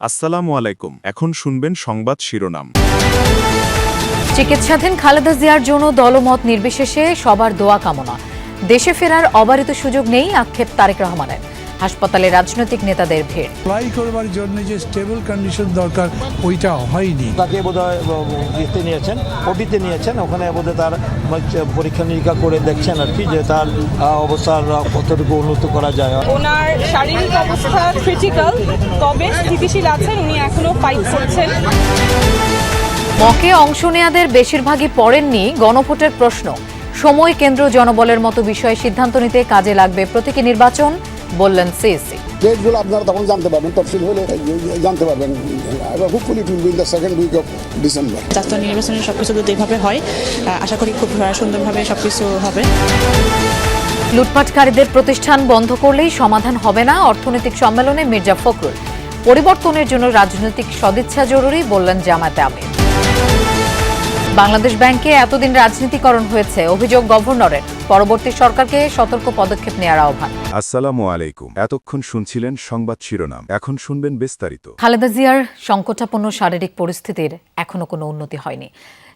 আসসালামু আলাইকুম। এখন শুনবেন সংবাদ শিরোনাম। চিকিৎসাধীন খালেদা জিয়ার জন্য দলমত নির্বিশেষে সবার দোয়া কামনা। দেশে ফেরার অবারিত সুযোগ নেই আক্ষেপ তারেক রহমানের। হাসপাতালে রাজনৈতিক নেতাদের ভিড়। অ্যাপ্লাই করবার জন্য যে স্টেবল কন্ডিশন দরকার ওইটা হয়নি। তাকে বোধহয় ইয়েতে নিয়েছেন ওটিতে নিয়েছেন ওখানে বোধহয় তার পরীক্ষা নিরীক্ষা করে দেখছেন আর কি যে তার অবস্থার কতটুকু উন্নত করা যায়। ওনার শারীরিক অবস্থা ক্রিটিক্যাল তবে স্থিতিশীল আছেন উনি এখনও ফাইট করছেন। মকে অংশ নেয়াদের বেশিরভাগই পড়েননি গণভোটের প্রশ্ন। সময় কেন্দ্র জনবলের মতো বিষয়ে সিদ্ধান্ত নিতে কাজে লাগবে প্রতীকী নির্বাচন। বললেন সিএসসি। ডেটগুলো আপনারা তখন জানতে পারবেন তফসিল হলে জানতে পারবেন। Hopefully it will be in the second week of December জাতীয় নির্বাচনের সবকিছু যদি এভাবে হয় আশা করি খুব সুন্দরভাবে সবকিছু হবে। লুটপাটকারীদের প্রতিষ্ঠান বন্ধ করলেই সমাধান হবে না অর্থনৈতিক সম্মেলনে মির্জা ফখরুল। পরিবর্তনের জন্য রাজনৈতিক সদিচ্ছা জরুরি বললেন জামায়াতে আমির। বাংলাদেশ ব্যাংকে এতদিন রাজনীতিকরণ হয়েছে অভিযোগ গভর্নরের। পরবর্তী সরকারকে সতর্ক পদক্ষেপ নেওয়ার আহ্বান। আসসালামু আলাইকুম। এতক্ষণ শুনছিলেন সংবাদ শিরোনাম। এখন শুনবেন বিস্তারিত। খালেদা জিয়ার সংকটাপন্ন শারীরিক পরিস্থিতির এখনও কোনো উন্নতি হয়নি।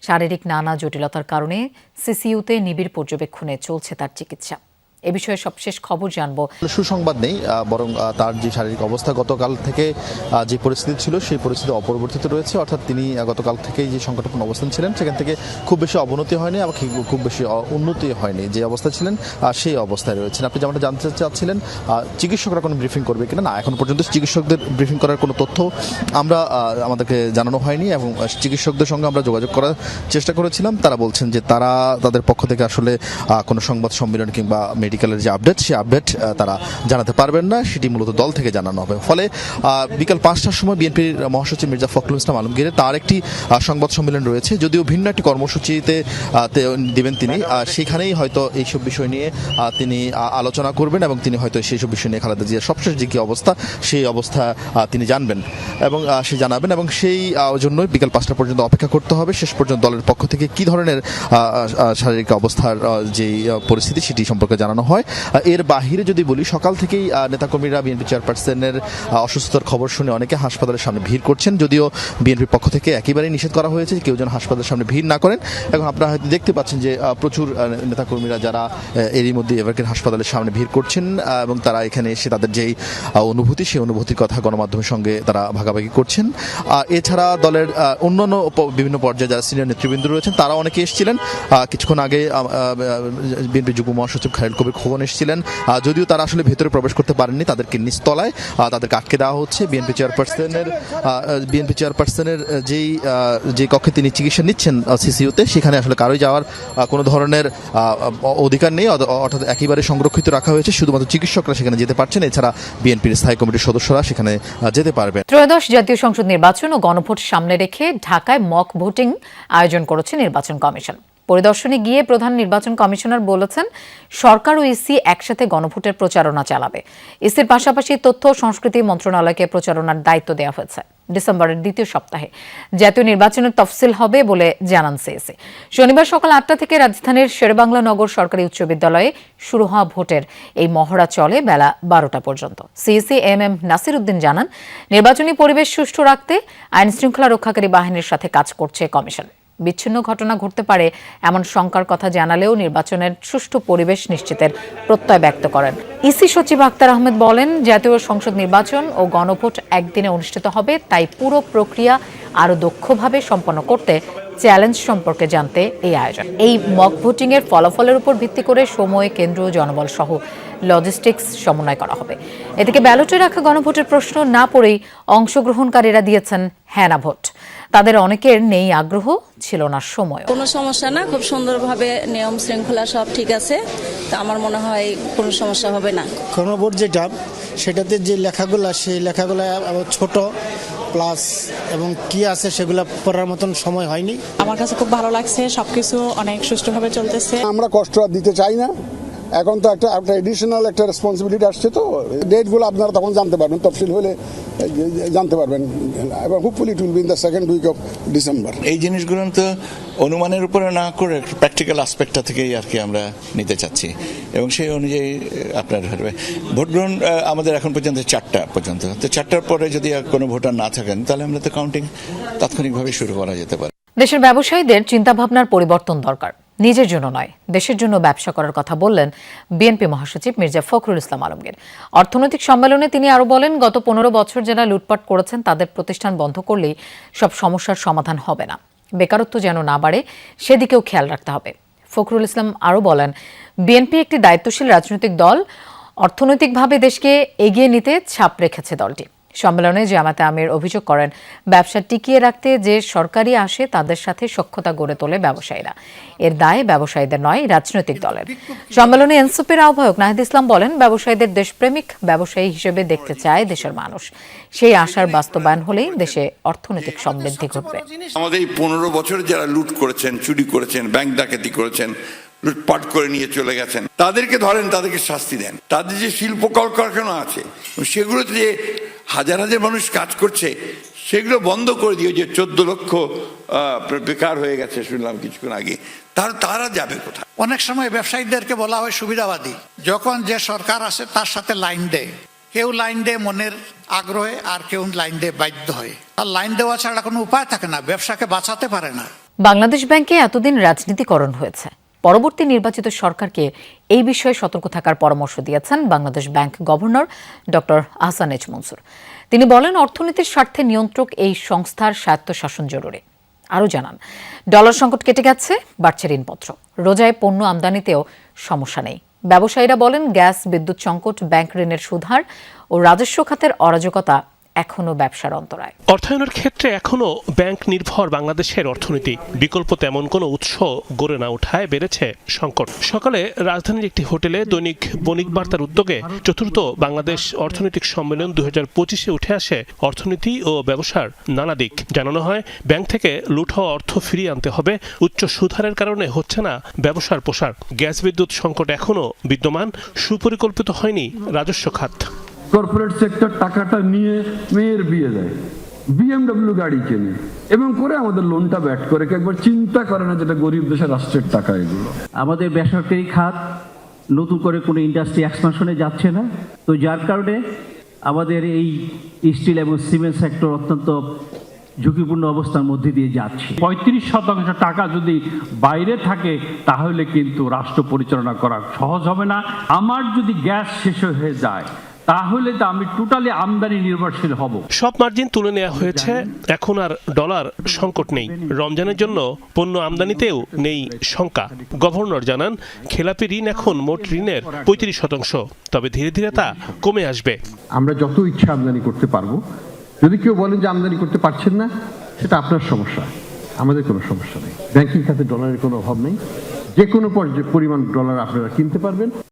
শারীরিক নানা জটিলতার কারণে সিসিইউতে নিবিড় পর্যবেক্ষণে চলছে তার চিকিৎসা। এ বিষয়ে সবশেষ খবর জানব। সুসংবাদ নেই বরং তার যে শারীরিক অবস্থা গতকাল থেকে যে পরিস্থিতি ছিল সেই পরিস্থিতি অপরিবর্তিত রয়েছে। অর্থাৎ তিনি গতকাল থেকেই যে সংকটাপন্ন অবস্থান ছিলেন, সেখান থেকে খুব বেশি অবনতি হয়নি আবার খুব- বেশি উন্নতি হয়নি। যে অবস্থা ছিলেন সেই অবস্থায় রয়েছেন। আপনি যেমনটা জানতে চাচ্ছিলেন চিকিৎসকরা কোনো ব্রিফিং করবে কিনা? না, এখন পর্যন্ত চিকিৎসকদের ব্রিফিং করার কোনো তথ্য আমরা আমাদেরকে জানানো হয়নি এবং চিকিৎসকদের সঙ্গে আমরা যোগাযোগ করার চেষ্টা করেছিলাম। তারা বলছেন যে তারা, তাদের পক্ষ থেকে আসলে কোনো সংবাদ সম্মেলন কিংবা মেডিকেলের যে আপডেট সেই আপডেট তারা জানাতে পারবেন না। সেটি মূলত দল থেকে জানানো হবে। ফলে বিকাল পাঁচটার সময় বিএনপির মহাসচিব মির্জা ফখরুল ইসলাম আলমগীরের তার একটি সংবাদ সম্মেলন রয়েছে। যদিও ভিন্ন একটি কর্মসূচিতে দিবেন তিনি। সেখানেই হয়তো এইসব বিষয় নিয়ে তিনি আলোচনা করবেন এবং তিনি হয়তো সেই সব বিষয় নিয়ে খালেদা জিয়ার সবশেষ যে কি অবস্থা, সেই অবস্থা তিনি জানবেন এবং সে জানাবেন এবং সেই জন্যই বিকাল পাঁচটা পর্যন্ত অপেক্ষা করতে হবে। শেষ পর্যন্ত দলের পক্ষ থেকে কি ধরনের শারীরিক অবস্থার যে পরিস্থিতি, সেটি সম্পর্কে জানানো হয়। এর বাহিরে যদি বলি, সকাল থেকেই নেতাকর্মীরা বিএনপি চেয়ারপারসনের অসুস্থতার খবর শুনে অনেকে হাসপাতালের সামনে ভিড় করছেন। যদিও বিএনপির পক্ষ থেকে একেবারেই নিষেধ করা হয়েছে কেউ যেন হাসপাতালের সামনে ভিড় না করেন। এবং আপনারা হয়তো দেখতে পাচ্ছেন যে প্রচুর নেতাকর্মীরা যারা এরই মধ্যে এভারকের হাসপাতালের সামনে ভিড় করছেন এবং তারা এখানে এসে তাদের যেই অনুভূতি, সেই অনুভূতির কথা গণমাধ্যমের সঙ্গে তারা ভাগাভাগি করছেন। আর এছাড়া দলের অন্যান্য বিভিন্ন পর্যায়ে যারা সিনিয়র নেতৃবৃন্দ রয়েছেন, তারা অনেকে এসেছিলেন। কিছুক্ষণ আগে বিএনপি যুগ্ম মহাসচিব খায়রুল কবির খোকন এসেছিলেন যদিও তারা আসলে ভেতরে প্রবেশ করতে পারেননি তাদেরকে নিচতলায়। তাদেরকে আটকে দেওয়া হচ্ছে। বিএনপি চেয়ারপারসনের বিএনপি চেয়ারপারসনের যেই যে কক্ষে তিনি চিকিৎসা নিচ্ছেন সিসিউতে সেখানে আসলে কারোই যাওয়ার কোনো ধরনের অধিকার নেই। অর্থাৎ একেবারে সংরক্ষিত রাখা হয়েছে। শুধুমাত্র চিকিৎসকরা সেখানে যেতে পারছেন। এছাড়া বিএনপির স্থায়ী কমিটির সদস্যরা সেখানে যেতে পারবেন। ত্রয়োদশ জাতীয় সংসদ নির্বাচন ও গণভোট সামনে রেখে ঢাকায় মক ভোটিং আয়োজন করেছে নির্বাচন কমিশন। পরিদর্শনে গিয়ে প্রধান নির্বাচন কমিশনার বলেছেন, সরকার ও ইসি একসাথে গণভোটের প্রচারণা চালাবে। ইসির পাশাপাশি তথ্য ও সংস্কৃতি মন্ত্রণালয়কে প্রচারণার দায়িত্ব দেওয়া হয়েছে ডিসেম্বরের দ্বিতীয় সপ্তাহে। জাতীয় নির্বাচনের তফসিল হবে বলে জানান সিএসি শনিবার সকাল আটটা থেকে রাজধানীর শেরবাংলা নগর সরকারি উচ্চ বিদ্যালয়ে শুরু হওয়া ভোটের এই মহড়া চলে বেলা বারোটা পর্যন্ত। CEC M M Nasir Uddin জানান, নির্বাচনী পরিবেশ সুষ্ঠু রাখতে আইন শৃঙ্খলা রক্ষাকারী বাহিনীর সাথে কাজ করছে কমিশন। বিচ্ছিন্ন ঘটনা ঘটতে পারে এমন শঙ্কার কথা জানালেও নির্বাচনের সুষ্ঠু পরিবেশ নিশ্চিতের প্রত্যয় ব্যক্ত করেন। ইসি সচিব আক্তার আহমেদ বলেন, জাতীয় সংসদ নির্বাচন ও গণভোট একদিনে অনুষ্ঠিত হবে, তাই পুরো প্রক্রিয়া আরও দক্ষভাবে সম্পন্ন করতে চ্যালেঞ্জ সম্পর্কে জানতে এই আয়োজন। এই মক ভোটিং এর ফলাফলের উপর ভিত্তি করে সময় কেন্দ্র জনবল সহ লজিস্টিক্স সমন্বয় করা হবে। এদিকে ব্যালটে রাখা গণভোটের প্রশ্ন না পড়েই অংশগ্রহণকারীরা দিয়েছেন হ্যানা ভোট। তাদের অনেকের নেই আগ্রহ ছিল না সময় কোনো সমস্যা না খুব সুন্দরভাবে নিয়ম শৃঙ্খলা সব ঠিক আছে। তা আমার মনে হয় কোনো সমস্যা হবে না। গণভোট যেটা সেটাতে যে লেখাগুলো সেই লেখাগুলো আবার ছোট প্লাস এবং কি আছে সেগুলো পড়ার মতন সময় হয়নি। আমার কাছে খুব ভালো লাগছে সবকিছু অনেক সুষ্ঠুভাবে চলতেছে। আমরা কষ্ট আর দিতে চাই না। এখন তো একটা একটা এডিশনাল একটা রেসপন্সিবিলিটি আসছে তো। ডেটগুলো আপনারা তখন জানতে পারবেন তফসিল হলে জানতে পারবেন। এবং hopefully it will be in the second week of December এই জিনিসগুলো তো অনুমানের উপরে না করে প্র্যাকটিক্যাল আসপেক্টটা থেকেই আর কি আমরা নিতে চাচ্ছি। এবং সেই অনুযায়ী আপনার ভোট গ্রহণ আমাদের এখন পর্যন্ত চারটা পর্যন্ত। তো চারটার পরে যদি কোনো ভোটার না থাকেন, তাহলে আমরা তো কাউন্টিং তাৎক্ষণিকভাবে শুরু করা যেতে পারে। দেশের ব্যবসায়ীদের চিন্তাভাবনার পরিবর্তন দরকার। নিজের জন্য নয়, দেশের জন্য ব্যবসা করার কথা বললেন বিএনপি মহাসচিব মির্জা ফখরুল ইসলাম আলমগীর। অর্থনৈতিক সম্মেলনে তিনি আরও বলেন, গত পনেরো বছর যারা লুটপাট করেছেন, তাদের প্রতিষ্ঠান বন্ধ করলেই সব সমস্যার সমাধান হবে না। বেকারত্ব যেন না বাড়ে, সেদিকেও খেয়াল রাখতে হবে। ফখরুল ইসলাম আরও বলেন, বিএনপি একটি দায়িত্বশীল রাজনৈতিক দল, অর্থনৈতিকভাবে দেশকে এগিয়ে নিতে ছাপ রেখেছে দলটি। সম্মেলনে জামাতে আমির অভিযোগ করেন ব্যবসা টিকিয়ে রাখতে যে সরকারি আসে তাদের সাথে সক্ষতা গড়ে তোলে ব্যবসায়ীরা। এর দায় ব্যবসায়ীদের নয় রাজনৈতিক দলের। সম্মেলনে এনসিপির আহ্বায়ক নাহিদ ইসলাম বলেন ব্যবসায়ীদের দেশপ্রেমিক ব্যবসায়ী হিসেবে দেখতে চায় দেশের মানুষ। সেই আশার বাস্তবায়ন হলেই দেশে অর্থনৈতিক সমৃদ্ধি ঘটবে। আমাদের এই পনেরো বছরে যারা লুট করেছেন চুরি করেছেন ব্যাংক ডাকাতি করেছেন লুটপাট করে নিয়ে চলে গেছেন তাদেরকে ধরেন তাদেরকে শাস্তি দেন। তাদের যে শিল্প কলকারখানা আছে সেগুলোতে যে হাজার হাজার মানুষ কাজ করছে সেগুলো বন্ধ করে দিও যে চোদ্দ লক্ষ বেকার হয়ে গেছে শুনলাম কিছুক্ষণ আগে। তার তারা যাবে কোথায়? অনেক সময় ব্যবসায়ীদেরকে বলা হয় সুবিধাবাদী। যখন যে সরকার আসে তার সাথে লাইন দেয়। কেউ লাইন দেয় মনের আগ্রহে আর কেউ লাইন দেয় বাধ্য হয়। আর লাইন দেওয়া ছাড়া কোনো উপায় থাকে না ব্যবসাকে বাঁচাতে পারে না। বাংলাদেশ ব্যাংকে এতদিন রাজনীতিকরণ হয়েছে। পরবর্তী নির্বাচিত সরকারকে এই বিষয়ে সতর্ক থাকার পরামর্শ দিয়েছেন Bangladesh bank governor doctor Ahsan H Mansur. তিনি বলেন, অর্থনীতির স্বার্থে নিয়ন্ত্রক এই সংস্থার স্বায়ত্তশাসন জরুরি। আরও জানান, ডলার সংকট কেটে গেছে, বাড়ছে ঋণপত্র। রোজায় পণ্য আমদানিতেও সমস্যা নেই। ব্যবসায়ীরা বলেন, গ্যাস, বিদ্যুৎ সংকট, ব্যাংক ঋণের সুধার ও রাজস্ব খাতের অরাজকতা এখনও ব্যবসার অন্তরায়। অর্থায়নের ক্ষেত্রে এখনও ব্যাংক নির্ভর বাংলাদেশের অর্থনীতি। বিকল্প তেমন কোনো উৎস গড়ে না ওঠায় বেড়েছে সংকট। সকালে রাজধানীর একটি হোটেলে দৈনিক বণিক বার্তার উদ্যোগে চতুর্থ বাংলাদেশ অর্থনৈতিক সম্মেলন দু হাজার পঁচিশে উঠে আসে অর্থনীতি ও ব্যবসার নানা দিক। জানানো হয়, ব্যাংক থেকে লুট হওয়া অর্থ ফিরিয়ে আনতে হবে, উচ্চ সুধারের কারণে হচ্ছে না ব্যবসার প্রসার। গ্যাস বিদ্যুৎ সংকট এখনও বিদ্যমান, সুপরিকল্পিত হয়নি রাজস্ব খাত। কর্পোরেট সেক্টর টাকাটা নিয়ে মেয়ের বিয়ে দেয়। বিএমডব্লিউ গাড়ি কেনে। এবং করে আমাদের লোনটা ব্যাট করে। কেউ একবার চিন্তা করে না যেটা গরিব দেশের রাষ্ট্রের টাকা এগুলো। আমাদের বেসরকারি খাত নতুন করে কোনো ইন্ডাস্ট্রি এক্সপানশনে যাচ্ছে না। তো যার কারণে আমাদের এই স্টিল এবং সিমেন্ট সেক্টর অত্যন্ত ঝুঁকিপূর্ণ অবস্থার মধ্যে দিয়ে যাচ্ছে। পঁয়ত্রিশ শতাংশ টাকা যদি বাইরে থাকে তাহলে কিন্তু রাষ্ট্র পরিচালনা করা সহজ হবে না। আমার যদি গ্যাস শেষ হয়ে যায় তাহলে তো আমি টোটালি আমদানি নির্ভরশীল হব। সব মার্জিন তুলে নেওয়া হয়েছে এখন আর ডলার সংকট নেই। রমজানের জন্য পণ্য আমদানিতেও নেই শঙ্কা। গভর্নর জানান খেলাপি ঋণ এখন মোট ঋণের পঁয়ত্রিশ শতাংশ তবে ধীরে ধীরে তা কমে আসবে। আমরা যত ইচ্ছা আমদানি করতে পারব। যদি কেউ বলেন যে আমদানি করতে পারছেন না সেটা আপনার সমস্যা। আমাদের কোনো সমস্যা নেই। ব্যাংকিং খাতে ডলারের কোনো অভাব নেই। যে কোনো পর্যায়ে পরিমাণ ডলার আপনারা কিনতে পারবেন।